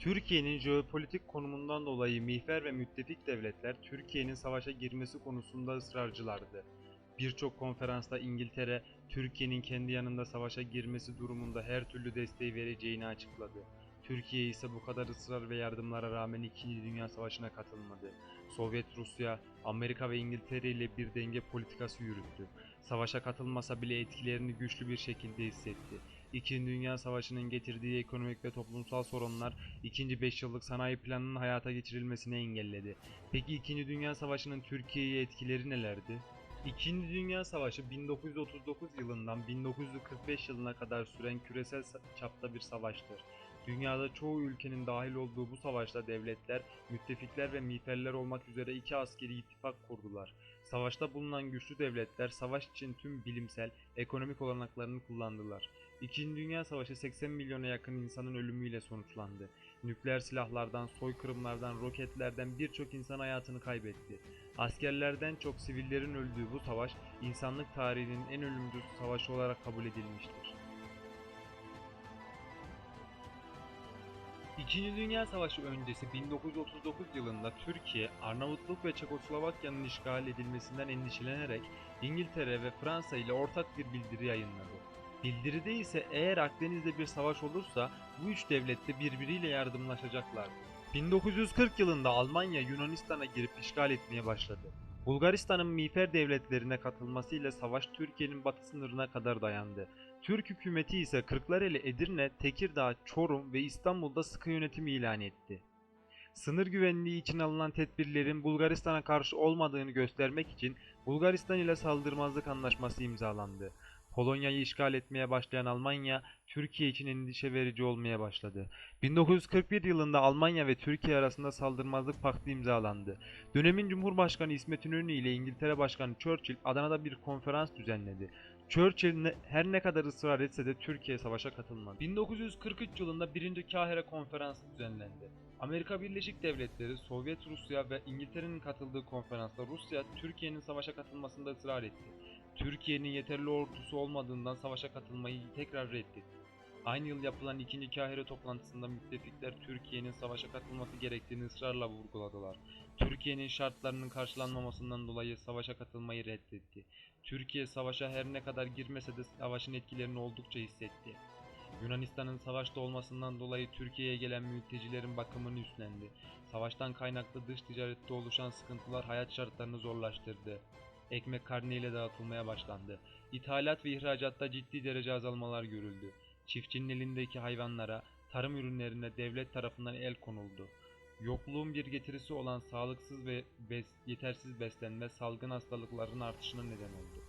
Türkiye'nin jeopolitik konumundan dolayı miğfer ve müttefik devletler Türkiye'nin savaşa girmesi konusunda ısrarcılardı. Birçok konferansta İngiltere, Türkiye'nin kendi yanında savaşa girmesi durumunda her türlü desteği vereceğini açıkladı. Türkiye ise bu kadar ısrar ve yardımlara rağmen 2. Dünya Savaşı'na katılmadı. Sovyet Rusya, Amerika ve İngiltere ile bir denge politikası yürüttü. Savaşa katılmasa bile etkilerini güçlü bir şekilde hissetti. İkinci Dünya Savaşı'nın getirdiği ekonomik ve toplumsal sorunlar ikinci 5 yıllık sanayi planının hayata geçirilmesini engelledi. Peki İkinci Dünya Savaşı'nın Türkiye'ye etkileri nelerdi? İkinci Dünya Savaşı 1939 yılından 1945 yılına kadar süren küresel çapta bir savaştır. Dünyada çoğu ülkenin dahil olduğu bu savaşta devletler, müttefikler ve miğferler olmak üzere iki askeri ittifak kurdular. Savaşta bulunan güçlü devletler savaş için tüm bilimsel, ekonomik olanaklarını kullandılar. İkinci Dünya Savaşı 80 milyona yakın insanın ölümüyle sonuçlandı. Nükleer silahlardan, soykırımlardan, roketlerden birçok insan hayatını kaybetti. Askerlerden çok sivillerin öldüğü bu savaş, insanlık tarihinin en ölümcül savaşı olarak kabul edilmiştir. İkinci Dünya Savaşı öncesi 1939 yılında Türkiye, Arnavutluk ve Çekoslovakya'nın işgal edilmesinden endişelenerek İngiltere ve Fransa ile ortak bir bildiri yayınladı. Bildiride ise eğer Akdeniz'de bir savaş olursa bu üç devlet de birbiriyle yardımlaşacaklardı. 1940 yılında Almanya Yunanistan'a girip işgal etmeye başladı. Bulgaristan'ın miğfer devletlerine katılmasıyla savaş Türkiye'nin batı sınırına kadar dayandı. Türk hükümeti ise Kırklareli, Edirne, Tekirdağ, Çorum ve İstanbul'da sıkı yönetim ilan etti. Sınır güvenliği için alınan tedbirlerin Bulgaristan'a karşı olmadığını göstermek için Bulgaristan ile saldırmazlık anlaşması imzalandı. Polonya'yı işgal etmeye başlayan Almanya, Türkiye için endişe verici olmaya başladı. 1941 yılında Almanya ve Türkiye arasında saldırmazlık paktı imzalandı. Dönemin Cumhurbaşkanı İsmet İnönü ile İngiltere Başkanı Churchill Adana'da bir konferans düzenledi. Churchill her ne kadar ısrar etse de Türkiye savaşa katılmadı. 1943 yılında 1. Kahire Konferansı düzenlendi. Amerika Birleşik Devletleri, Sovyet Rusya ve İngiltere'nin katıldığı konferansta Rusya, Türkiye'nin savaşa katılmasında ısrar etti. Türkiye'nin yeterli ordusu olmadığından savaşa katılmayı tekrar reddetti. Aynı yıl yapılan 2. Kahire toplantısında müttefikler Türkiye'nin savaşa katılması gerektiğini ısrarla vurguladılar. Türkiye'nin şartlarının karşılanmamasından dolayı savaşa katılmayı reddetti. Türkiye savaşa her ne kadar girmese de savaşın etkilerini oldukça hissetti. Yunanistan'ın savaşta olmasından dolayı Türkiye'ye gelen mültecilerin bakımını üstlendi. Savaştan kaynaklı dış ticarette oluşan sıkıntılar hayat şartlarını zorlaştırdı. Ekmek karneyle dağıtılmaya başlandı. İthalat ve ihracatta ciddi derece azalmalar görüldü. Çiftçinin elindeki hayvanlara, tarım ürünlerine devlet tarafından el konuldu. Yokluğun bir getirisi olan sağlıksız ve bes- yetersiz beslenme salgın hastalıkların artışına neden oldu.